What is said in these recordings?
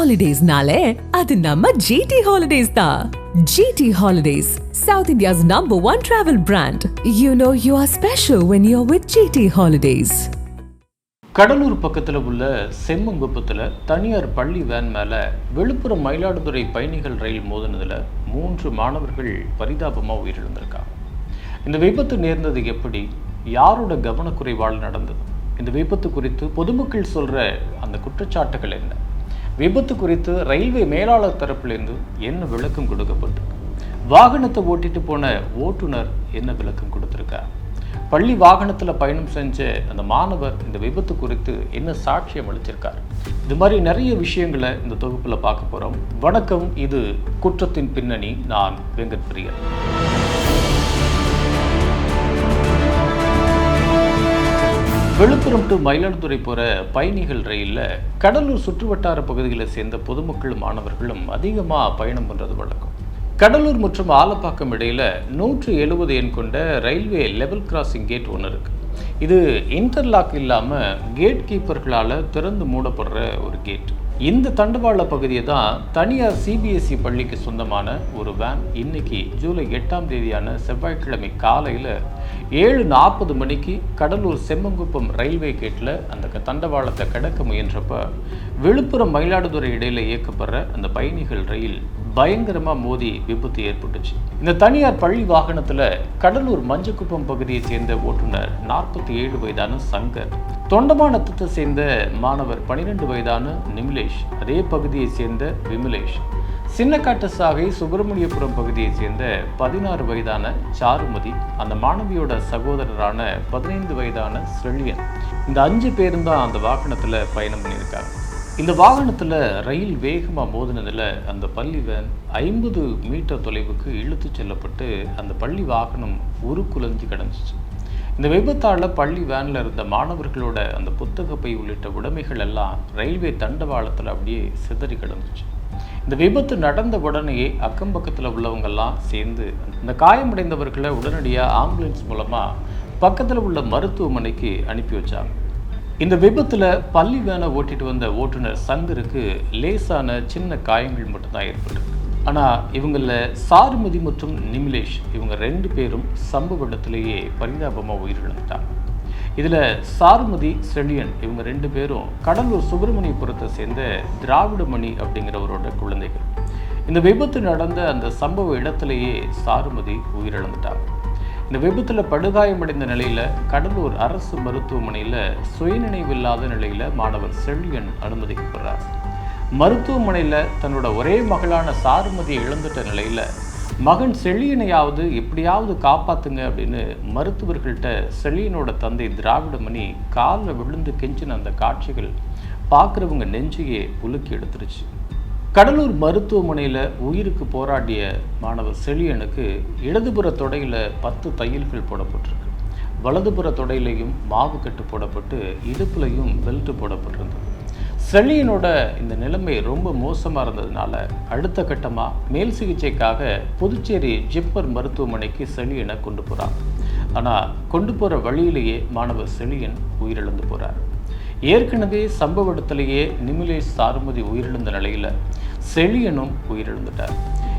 ஹாலிடேஸ்னாலே அது நம்ம ஜிடி ஹாலிடேஸ் தான் GT holidays south India's number one travel brand you know you are special when you are with GT holidays Cuddalore பக்கத்தில் உள்ள செம்மங்குப்பத்தில் தனியார் பள்ளி வேன் மேலே விழுப்புரம் மயிலாடுதுறை பயணிகள் ரயில் மோதினதில் மூன்று மாணவர்கள் பரிதாபமாக உயிரிழந்திருக்காங்க. இந்த விபத்து நேர்ந்தது எப்படி? யாரோட கவனக்குறைவால் நடந்தது? இந்த விபத்து குறித்து பொதுமக்கள் சொல்கிற அந்த குற்றச்சாட்டுகள் என்ன? விபத்து குறித்து ரயில்வே மேலாளர் தரப்பிலிருந்து என்ன விளக்கம் கொடுக்கப்பட்டு வாகனத்தை ஓட்டிட்டு போன ஓட்டுநர் என்ன விளக்கம் கொடுத்துருக்கார்? பள்ளி வாகனத்தில் பயணம் செஞ்ச அந்த மாணவர் இந்த விபத்து குறித்து என்ன சாட்சியம் அளிச்சிருக்கார்? இது மாதிரி நிறைய விஷயங்களை இந்த தொகுப்பில் பார்க்க போகிறோம் வணக்கம் இது குற்றத்தின் பின்னணி. நான் வெங்கட் பிரியன். விழுப்புரம் டு மயிலாடுதுறை போகிற பயணிகள் ரயிலில் கடலூர் சுற்றுவட்டார பகுதிகளை சேர்ந்த பொதுமக்களும் மாணவர்களும் அதிகமாக பயணம் பண்ணுறது வழக்கம். கடலூர் மற்றும் ஆலப்பாக்கம் இடையில் நூற்று எழுபது எண் கொண்ட ரயில்வே லெவல் கிராசிங் கேட் ஒன்று இருக்குது இது இன்டர்லாக் இல்லாமல் கேட் கீப்பர்களால் திறந்து மூடப்படுற ஒரு கேட் இந்த தண்டவாள பகுதியை தான் தனியார் சிபிஎஸ்இ பள்ளிக்கு சொந்தமான ஒரு வேன் இன்னைக்கு ஜூலை எட்டாம் தேதியான செவ்வாய்க்கிழமை காலையில் ஏழு நாற்பது மணிக்கு கடலூர் செம்மங்குப்பம் ரயில்வே கேட்டில் அந்த தண்டவாளத்தை கடக்க முயன்றப்ப விழுப்புரம் மயிலாடுதுறை இடையில் இயக்கப்படுற அந்த பயணிகள் ரயில் பயங்கரமாக மோதி விபத்து ஏற்பட்டுச்சு. இந்த தனியார் பள்ளி வாகனத்தில் கடலூர் மஞ்சக்குப்பம் பகுதியை சேர்ந்த ஓட்டுநர் நாற்பத்தி ஏழு வயதான சங்கர் தொண்டமானத்தை சேர்ந்த மாணவர் பனிரெண்டு வயதான நிமிலேஷ் அதே பகுதியை சேர்ந்த விமலேஷ் சின்னக்காட்டு சாகை சுப்பிரமணியபுரம் பகுதியை சேர்ந்த பதினாறு வயதான சாருமதி அந்த மாணவியோட சகோதரரான பதினைந்து வயதான செழியன் இந்த அஞ்சு பேரும் தான் அந்த வாகனத்தில் பயணம் பண்ணியிருக்காங்க. இந்த வாகனத்தில் ரயில் வேகமாக மோதினதில் அந்த பள்ளி வேன் ஐம்பது மீட்டர் தொலைவுக்கு இழுத்து செல்லப்பட்டு அந்த பள்ளி வாகனம் உருக்குலைஞ்சு கிடந்துச்சு. இந்த விபத்தால் பள்ளி வேனில் இருந்த மாணவர்களோட அந்த புத்தக பை உள்ளிட்ட உடைமைகள் எல்லாம் ரயில்வே தண்டவாளத்தில் அப்படியே சிதறி கிடந்துச்சு. இந்த விபத்து நடந்த உடனேயே அக்கம் பக்கத்தில் உள்ளவங்கெல்லாம் சேர்ந்து இந்த காயமடைந்தவர்களை உடனடியாக ஆம்புலன்ஸ் மூலமாக பக்கத்தில் உள்ள மருத்துவமனைக்கு அனுப்பி வச்சாங்க. இந்த விபத்தில் பள்ளி வேனை ஓட்டிட்டு வந்த ஓட்டுநர் சங்கருக்கு லேசான சின்ன காயங்கள் மட்டும்தான் ஏற்பட்டிருக்கு. ஆனால் இவங்களில் சாருமதி மற்றும் நிமிலேஷ் இவங்க ரெண்டு பேரும் சம்பவ இடத்திலேயே பரிதாபமாக உயிரிழந்துட்டாங்க. இதில் சாருமதி செழியன் இவங்க ரெண்டு பேரும் கடலூர் சுப்பிரமணியபுரத்தை சேர்ந்த திராவிடமணி அப்படிங்கிறவரோட குழந்தைகள். இந்த விபத்து நடந்த அந்த சம்பவ இடத்திலேயே சாருமதி உயிரிழந்துட்டாங்க. இந்த விபத்தில் படுகாயமடைந்த நிலையில் கடலூர் அரசு மருத்துவமனையில் சுயநினைவில்லாத நிலையில் மாணவர் செழியன் அனுமதிக்கப்படுறார். மருத்துவமனையில் தன்னோட ஒரே மகளான சாருமதியை இழந்துட்ட நிலையில் மகன் செழியனையாவது எப்படியாவது காப்பாத்துங்க அப்படின்னு மருத்துவர்கள்ட்ட செழியனோட தந்தை திராவிடமணி காலில் விழுந்து கெஞ்சின அந்த காட்சிகள் பார்க்குறவங்க நெஞ்சையே உலுக்கி எடுத்துருச்சு. கடலூர் மருத்துவமனையில் உயிருக்கு போராடிய மாணவர் செழியனுக்கு இடதுபுற தொடையில் பத்து தையல்கள் போடப்பட்டிருக்கு. வலதுபுற தொடையிலையும் மாவு கட்டு போடப்பட்டு இடுப்புலையும் பெல்ட் போடப்பட்டிருந்தது. செழியனோட இந்த நிலைமை ரொம்ப மோசமாக இருந்ததுனால அடுத்த கட்டமாக மேல் சிகிச்சைக்காக புதுச்சேரி ஜிப்பர் மருத்துவமனைக்கு செழியனை கொண்டு போகிறார் ஆனால் கொண்டு போகிற வழியிலேயே மாணவர் செழியன் உயிரிழந்து போகிறார் ஏற்கனவே சம்பவ இடத்துலேயே நிமிலேஷ் சாருமதி உயிரிழந்த நிலையில் செழியனும் உயிரிழந்துட்டார்.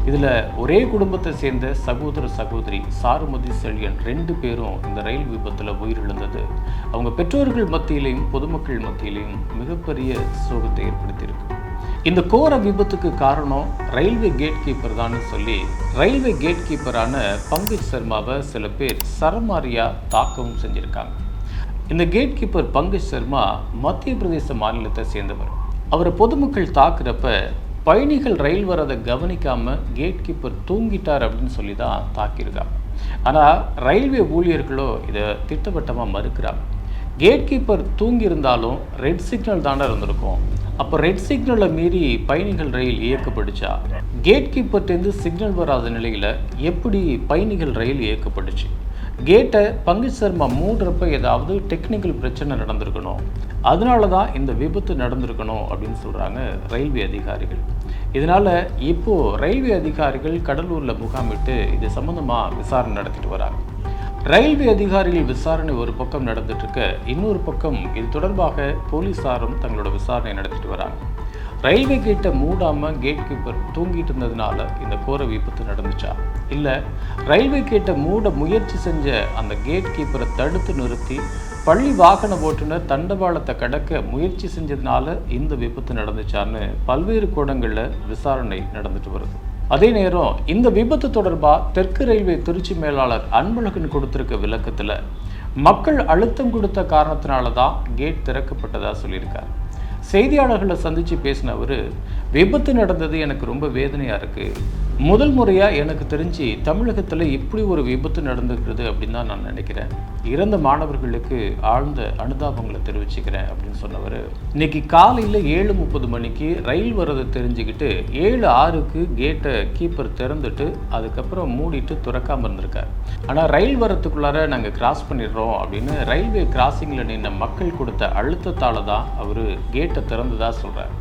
இதில் ஒரே குடும்பத்தை சேர்ந்த சகோதர சகோதரி சாருமதி செழியன் ரெண்டு பேரும் இந்த ரயில் விபத்தில் உயிரிழந்தது. அவங்க பெற்றோர்கள் மத்தியிலையும் பொதுமக்கள் மத்தியிலையும் மிகப்பெரிய சோகத்தை ஏற்படுத்தியிருக்கு. இந்த கோர விபத்துக்கு காரணம் ரயில்வே கேட் கீப்பர் தான் சொல்லி ரயில்வே கேட் கீப்பரான பங்கஜ் சர்மாவை சில பேர் சரமாரியாக தாக்கவும் செஞ்சுருக்காங்க. இந்த கேட் கீப்பர் பங்கஜ் சர்மா மத்திய பிரதேச மாநிலத்தை சேர்ந்தவர். அவரை பொதுமக்கள் தாக்குறப்ப பயணிகள் ரயில் வரதை கவனிக்காம கேட் கீப்பர் தூங்கிட்டார் அப்படின்னு சொல்லி தான் தாக்கியிருக்காங்க ஆனால் ரயில்வே ஊழியர்களோ இதை திட்டவட்டமாக மறுக்கிறாங்க கேட் கீப்பர் தூங்கியிருந்தாலும் ரெட் சிக்னல் தானே இருந்திருக்கும். அப்போ ரெட் சிக்னலை மீறி பயணிகள் ரயில் இயக்கப்பட்டுச்சா? கேட் கீப்பர்ட்டேருந்து சிக்னல் வராத நிலையில் எப்படி பயணிகள் ரயில் இயக்கப்பட்டுச்சு? கேட்டை பங்கு சர்மா மூடுறப்ப ஏதாவது டெக்னிக்கல் பிரச்சனை நடந்திருக்கணும். அதனால தான் இந்த விபத்து நடந்திருக்கணும் அப்படின்னு சொல்கிறாங்க ரயில்வே அதிகாரிகள். இதனால் இப்போது ரயில்வே அதிகாரிகள் கடலூரில் முகாமிட்டு இது சம்மந்தமாக விசாரணை நடத்திட்டு வராங்க. ரயில்வே அதிகாரிகள் விசாரணை ஒரு பக்கம் நடந்துட்டு இருக்க இன்னொரு பக்கம் இது தொடர்பாக போலீசாரும் தங்களோட விசாரணை நடத்திட்டு வராங்க. ரயில்வே கேட்டை மூடாமல் கேட் கீப்பர் தூங்கிட்டு இருந்ததுனால இந்த கோர விபத்து நடந்துச்சா? இல்லை ரயில்வே கேட்டை மூட முயற்சி செஞ்ச அந்த கேட் கீப்பரை தடுத்து நிறுத்தி பள்ளி வாகன ஓட்டுநர் தண்டவாளத்தை கடக்க முயற்சி செஞ்சதுனால இந்த விபத்து நடந்துச்சான்னு பல்வேறு கோணங்களில் விசாரணை நடந்துட்டு வருது. அதே நேரம் இந்த விபத்து தொடர்பாக தெற்கு ரயில்வே திருச்சி மேலாளர் அன்பழகன் கொடுத்திருக்க விளக்கத்தில் மக்கள் அழுத்தம் கொடுத்த காரணத்தினால தான் கேட் திறக்கப்பட்டதாக சொல்லியிருக்காரு. செய்தியாளர்களை சந்தித்து பேசின அவர் விபத்து நடந்தது எனக்கு ரொம்ப வேதனையாக இருக்குது முதல் முறையாக எனக்கு தெரிஞ்சு தமிழகத்தில் இப்படி ஒரு விபத்து நடந்துக்கிறது அப்படின்னு தான் நான் நினைக்கிறேன். இறந்த மாணவர்களுக்கு ஆழ்ந்த அனுதாபங்களை தெரிவிச்சுக்கிறேன் அப்படின்னு சொன்னவர். இன்னைக்கு காலையில் ஏழு முப்பது மணிக்கு ரயில் வர்றதை தெரிஞ்சுக்கிட்டு ஏழு ஆறுக்கு கேட்டை கீப்பர் திறந்துட்டு அதுக்கப்புறம் மூடிட்டு துறக்காமல் இருந்திருக்கார். ஆனால் ரயில் வரத்துக்குள்ளார நாங்கள் கிராஸ் பண்ணிடுறோம் அப்படின்னு ரயில்வே கிராசிங்கில் நின்ற மக்கள் கொடுத்த அழுத்தத்தால் தான் அவர் கேட்டை திறந்ததாக சொல்கிறார்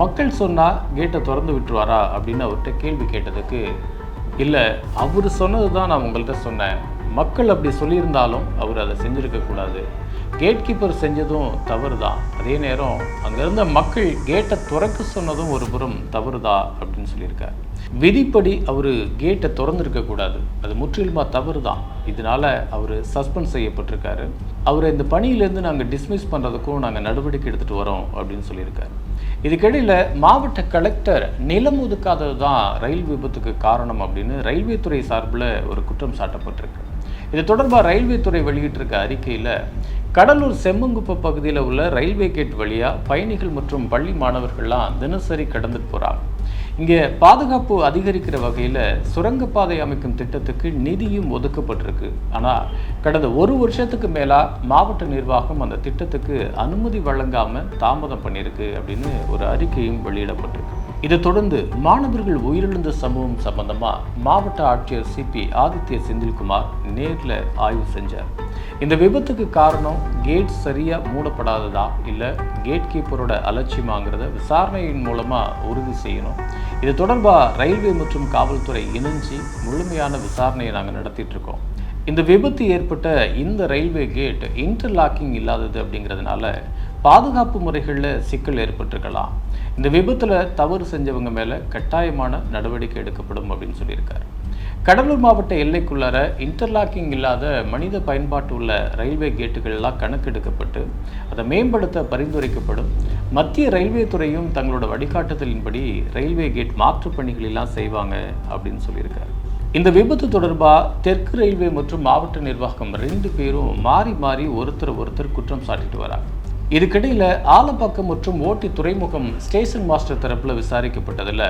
மக்கள் சொன்னால் கேட்டை திறந்து விட்டுருவாரா அப்படின்னு அவர்கிட்ட கேள்வி கேட்டதுக்கு இல்லை அவர் சொன்னது தான் நான் உங்கள்கிட்ட சொன்னேன். மக்கள் அப்படி சொல்லியிருந்தாலும் அவர் அதை செஞ்சுருக்கக்கூடாது கேட் கீப்பர் செஞ்சதும் தவறு தான் அதே நேரம் அங்கேருந்த மக்கள் கேட்டை திறக்க சொன்னதும் ஒரு புறம் தவறுதா? அப்படின்னு சொல்லியிருக்கார். விதிப்படி அவர் கேட்டை திறந்துருக்கக்கூடாது அது முற்றிலுமாக தவறு தான் இதனால் அவர் சஸ்பெண்ட் செய்யப்பட்டிருக்காரு. அவரை இந்த பணியிலேருந்து நாங்கள் டிஸ்மிஸ் பண்ணுறதுக்கும் நாங்கள் நடவடிக்கை எடுத்துகிட்டு வரோம் அப்படின்னு சொல்லியிருக்காரு. இதுக்கிடையில் மாவட்ட கலெக்டர் நிலம் ஒதுக்காதது தான் ரயில் விபத்துக்கு காரணம் அப்படின்னு ரயில்வே துறை சார்பில் ஒரு குற்றம் சாட்டப்பட்டிருக்கு. இது தொடர்பாக ரயில்வே துறை வெளியிட்டிருக்க அறிக்கையில் கடலூர் செம்மங்குப்பம் பகுதியில் உள்ள ரயில்வே கேட் வழியாக பயணிகள் மற்றும் பள்ளி மாணவர்கள்லாம் தினசரி கடந்துட்டு போகிறாங்க இங்கே பாதுகாப்பு அதிகரிக்கிற வகையில் சுரங்கப்பாதை அமைக்கும் திட்டத்துக்கு நிதியும் ஒதுக்கப்பட்டிருக்கு. ஆனால் கடந்த ஒரு வருஷத்துக்கு மேலாக மாவட்ட நிர்வாகம் அந்த திட்டத்துக்கு அனுமதி வழங்காமல் தாமதம் பண்ணியிருக்கு அப்படின்னு ஒரு அறிக்கையும் வெளியிடப்பட்டிருக்கு. இதை தொடர்ந்து மாணவர்கள் உயிரிழந்த சம்பவம் சம்பந்தமாக மாவட்ட ஆட்சியர் சிபி ஆதித்ய செந்தில்குமார் நேரில் ஆய்வு செஞ்சார். இந்த விபத்துக்கு காரணம் கேட் சரியாக மூடப்படாததா இல்லை கேட் கீப்பரோட அலட்சியமாங்கிறத விசாரணையின் மூலமாக உறுதி செய்யணும். இது தொடர்பாக ரயில்வே மற்றும் காவல்துறை இணைஞ்சு முழுமையான விசாரணையை நாங்கள் நடத்திட்டு இருக்கோம். இந்த விபத்து ஏற்பட்ட இந்த ரயில்வே கேட் இன்டர்லாக்கிங் இல்லாதது அப்படிங்கிறதுனால பாதுகாப்பு முறைகளில் சிக்கல் ஏற்பட்டிருக்கலாம். இந்த விபத்தில் தவறு செஞ்சவங்க மேலே கட்டாயமான நடவடிக்கை எடுக்கப்படும் அப்படின்னு சொல்லியிருக்காரு. கடலூர் மாவட்ட எல்லைக்குள்ளார இன்டர்லாக்கிங் இல்லாத மனித பயன்பாட்டு உள்ள ரயில்வே கேட்டுகள்லாம் கணக்கெடுக்கப்பட்டு அதை மேம்படுத்த பரிந்துரைக்கப்படும். மத்திய ரயில்வே துறையும் தங்களோட வழிகாட்டுதலின்படி ரயில்வே கேட் மாற்றுப் பணிகளெல்லாம் செய்வாங்க அப்படின்னு சொல்லியிருக்காரு. இந்த விபத்து தொடர்பாக தெற்கு ரயில்வே மற்றும் மாவட்ட நிர்வாகம் ரெண்டு பேரும் மாறி மாறி ஒருத்தர் ஒருத்தர் குற்றம் சாட்டிட்டு வராங்க. இதுக்கிடையில் ஆலப்பாக்கம் மற்றும் ஓட்டி துறைமுகம் ஸ்டேஷன் மாஸ்டர் தரப்பில் விசாரிக்கப்பட்டதில்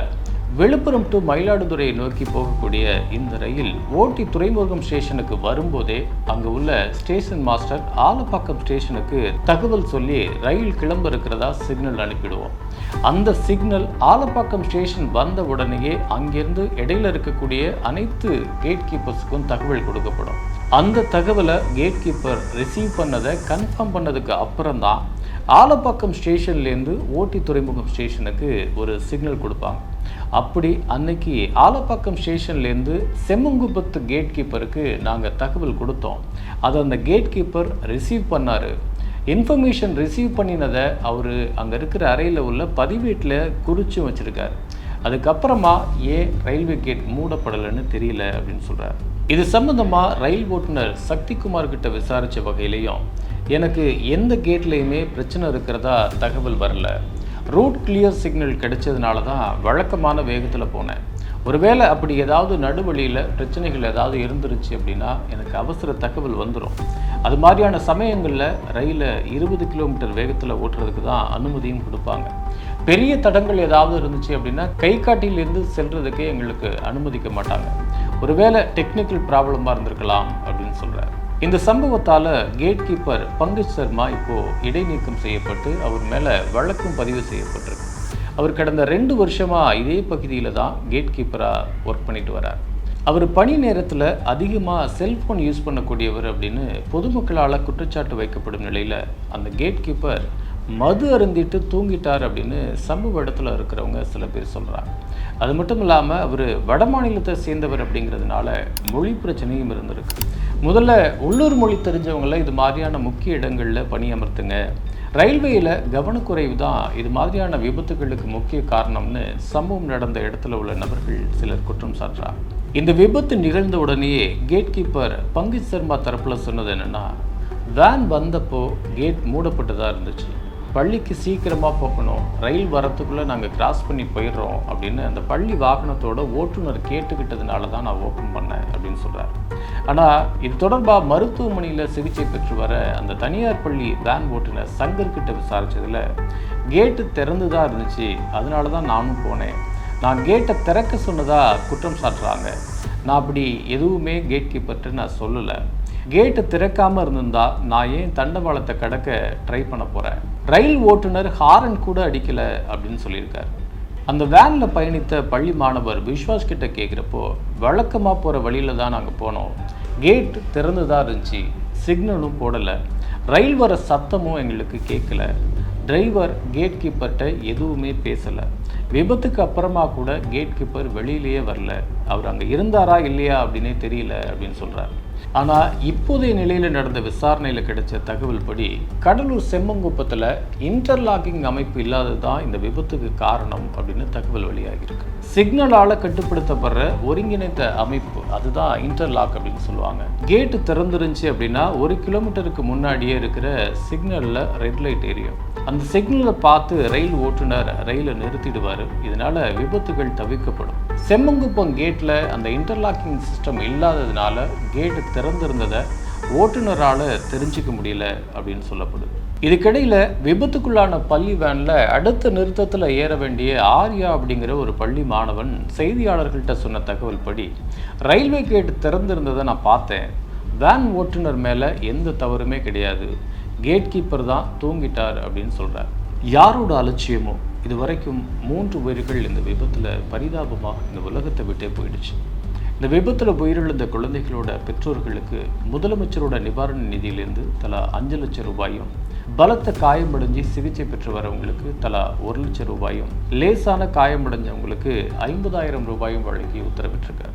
விழுப்புரம் டு மயிலாடுதுறையை நோக்கி போகக்கூடிய இந்த ரயில் ஓட்டி துறைமுகம் ஸ்டேஷனுக்கு வரும்போதே அங்கே உள்ள ஸ்டேஷன் மாஸ்டர் ஆலப்பாக்கம் ஸ்டேஷனுக்கு தகவல் சொல்லி ரயில் கிளம்ப இருக்கிறதா சிக்னல் அனுப்பிடுவோம். அந்த சிக்னல் ஆலப்பாக்கம் ஸ்டேஷன் வந்த உடனேயே அங்கிருந்து இடையில இருக்கக்கூடிய அனைத்து கேட் கீப்பர்ஸுக்கும் தகவல் கொடுக்கப்படும். அந்த தகவலை கேட் கீப்பர் ரிசீவ் பண்ணதை கன்ஃபார்ம் பண்ணதுக்கு அப்புறம் தான் ஆலப்பாக்கம் ஸ்டேஷன்லேருந்து ஓட்டி துறைமுகம் ஸ்டேஷனுக்கு ஒரு சிக்னல் கொடுப்பாங்க. அப்படி அன்னைக்கு ஆலப்பாக்கம் ஸ்டேஷன்லேருந்து செம்மங்குப்பத்து கேட் கீப்பருக்கு நாங்கள் தகவல் கொடுத்தோம். அதை அந்த கேட் கீப்பர் ரிசீவ் பண்ணார். இன்ஃபர்மேஷன் ரிசீவ் பண்ணினதை அவர் அங்கே இருக்கிற அறையில் உள்ள பதிவேட்டில் குறித்து வச்சுருக்கார். அதுக்கப்புறமா ஏன் ரயில்வே கேட் மூடப்படலைன்னு தெரியல அப்படின்னு சொல்கிறார் இது சம்மந்தமாக ரயில் ஓட்டுநர் சக்திகுமார் கிட்ட விசாரித்த வகையிலையும் எனக்கு எந்த கேட்லேயுமே பிரச்சனை இருக்கிறதா தகவல் வரல. ரூட் கிளியர் சிக்னல் கிடைச்சதுனால தான் வழக்கமான வேகத்தில் போனேன். ஒருவேளை அப்படி ஏதாவது நடுவழியில் பிரச்சனைகள் ஏதாவது இருந்துருச்சு அப்படின்னா எனக்கு அவசர தகவல் வந்துடும் அது மாதிரியான சமயங்களில் ரயிலை இருபது கிலோமீட்டர் வேகத்தில் ஓட்டுறதுக்கு தான் அனுமதியும் கொடுப்பாங்க. பெரிய தடங்கள் ஏதாவது இருந்துச்சு அப்படின்னா கை காட்டியிலேருந்து செல்றதுக்கே எங்களுக்கு அனுமதிக்க மாட்டாங்க. ஒருவேளை டெக்னிக்கல் ப்ராப்ளமாக இருந்திருக்கலாம் அப்படின்னு சொல்கிறார் இந்த சம்பவத்தால் கேட் கீப்பர் பங்கஜ் சர்மா இப்போது இடைநீக்கம் செய்யப்பட்டு அவர் மேலே வழக்கும் பதிவு செய்யப்பட்டிருக்கு. அவர் கடந்த ரெண்டு வருஷமாக இதே பகுதியில் தான் கேட் கீப்பராக ஒர்க் பண்ணிட்டு வரார். அவர் பணி நேரத்தில் அதிகமாக செல்ஃபோன் யூஸ் பண்ணக்கூடியவர் அப்படின்னு பொதுமக்களால் குற்றச்சாட்டு வைக்கப்படும் நிலையில் அந்த கேட் கீப்பர் மது அருந்திட்டு தூங்கிட்டார் அப்படின்னு சம்பவ இடத்துல இருக்கிறவங்க சில பேர் சொல்கிறாங்க அது மட்டும் இல்லாமல் அவர் வட மாநிலத்தை சேர்ந்தவர் அப்படிங்கிறதுனால மொழி பிரச்சனையும் இருந்திருக்கு. முதல்ல உள்ளூர் மொழி தெரிஞ்சவங்கள இது மாதிரியான முக்கிய இடங்களில் பணியமர்த்துங்க. ரயில்வேயில் கவனக்குறைவு தான் இது மாதிரியான விபத்துகளுக்கு முக்கிய காரணம்னு சம்பவம் நடந்த இடத்துல உள்ள நபர்கள் சிலர் குற்றம் சாட்டுறாங்க. இந்த விபத்து நிகழ்ந்த உடனேயே கேட் கீப்பர் பங்கித் சர்மா தரப்பில் சொன்னது என்னென்னா வேன் வந்தப்போ கேட் மூடப்பட்டதாக இருந்துச்சு. பள்ளிக்கு சீக்கிரமாக போகணும். ரயில் வரத்துக்குள்ளே நாங்கள் கிராஸ் பண்ணி போயிடுறோம் அப்படின்னு அந்த பள்ளி வாகனத்தோட ஓட்டுநர் கேட்டுக்கிட்டதுனால தான் நான் ஓப்பன் பண்ணேன் அப்படின்னு சொல்கிறார் ஆனால் இது தொடர்பாக மருத்துவமனையில் சிகிச்சை பெற்று வர அந்த தனியார் பள்ளி வேன் ஓட்டுநர் சங்கர்கிட்ட விசாரித்ததில் கேட்டு திறந்து தான் இருந்துச்சு. அதனால தான் நானும் போனேன். நான் கேட்டை திறக்க சொன்னதாக குற்றம் சாட்டுறாங்க. நான் அப்படி எதுவுமே கேட் கீப்பர்கிட்ட நான் சொல்லலை. கேட்டு திறக்காமல் இருந்திருந்தா நான் ஏன் தண்டவாளத்தை கடக்க ட்ரை பண்ண போகிறேன் ரயில் ஓட்டுநர் ஹாரன் கூட அடிக்கலை அப்படின்னு சொல்லியிருக்கார். அந்த வேனில் பயணித்த பள்ளி மாணவர் விஸ்வாஸ் கிட்ட கேட்குறப்போ வழக்கமாக போகிற வழியில் தான் நாங்கள் போனோம். கேட் திறந்து தான் இருந்துச்சு சிக்னலும் போடலை. ரயில் வர சத்தமும் எங்களுக்கு கேட்கல டிரைவர் கேட் கீப்பர்கிட்ட எதுவுமே பேசலை. விபத்துக்கு அப்புறமா கூட கேட் கீப்பர் வெளியிலேயே வரல. அவர் அங்கே இருந்தாரா இல்லையா அப்படின்னே தெரியல அப்படின்னு சொல்கிறார் ஆனால் இப்போதைய நிலையில் நடந்த விசாரணையில் கிடைச்ச தகவல் படி கடலூர் செம்மங்குப்பத்தில் இன்டர்லாக்கிங் அமைப்பு இல்லாதது தான் இந்த விபத்துக்கு காரணம் அப்படின்னு தகவல் வெளியாகியிருக்கு. சிக்னலால் கட்டுப்படுத்தப்படுற ஒருங்கிணைந்த அமைப்பு அதுதான் இன்டர்லாக் அப்படின்னு சொல்லுவாங்க. கேட்டு திறந்துருந்துச்சு அப்படின்னா ஒரு கிலோமீட்டருக்கு முன்னாடியே இருக்கிற சிக்னலில் ரெட் லைட் எரியும். அந்த சிக்னலை பார்த்து ரயில் ஓட்டுநர் ரயிலை நிறுத்திடுவார். இதனால் விபத்துகள் தவிர்க்கப்படும். செம்மங்குப்பம் கேட்டில் அந்த இன்டர்லாக்கிங் சிஸ்டம் இல்லாததுனால கேட்டு திறந்திருந்ததை ஓட்டுநரால் தெரிஞ்சுக்க முடியல அப்படின்னு சொல்லப்படுது. இதுக்கிடையில் விபத்துக்குள்ளான பள்ளி வேனில் அடுத்த நிறுத்தத்தில் ஏற வேண்டிய ஆர்யா அப்படிங்கிற ஒரு பள்ளி மாணவன் செய்தியாளர்கள்ட்ட சொன்ன தகவல் படி ரயில்வே கேட்டு திறந்திருந்ததை நான் பார்த்தேன். வேன் ஓட்டுநர் மேலே எந்த தவறுமே கிடையாது. கேட் கீப்பர் தான் தூங்கிட்டார் அப்படின்னு சொல்கிறார் யாரோட அலட்சியமோ? இது வரைக்கும் மூன்று உயிர்கள் இந்த விபத்தில் பரிதாபமாக இந்த உலகத்தை விட்டே போயிடுச்சு. இந்த விபத்தில் உயிரிழந்த குழந்தைகளோட பெற்றோர்களுக்கு முதலமைச்சரோட நிவாரண நிதியிலேருந்து தலா அஞ்சு லட்சம் ரூபாயும் பலத்த காயமடைஞ்சு சிகிச்சை பெற்று வரவங்களுக்கு தலா ஒரு லட்சம் ரூபாயும் லேசான காயமடைஞ்சவங்களுக்கு ஐம்பதாயிரம் ரூபாயும் வழங்கி உத்தரவிட்டிருக்காரு.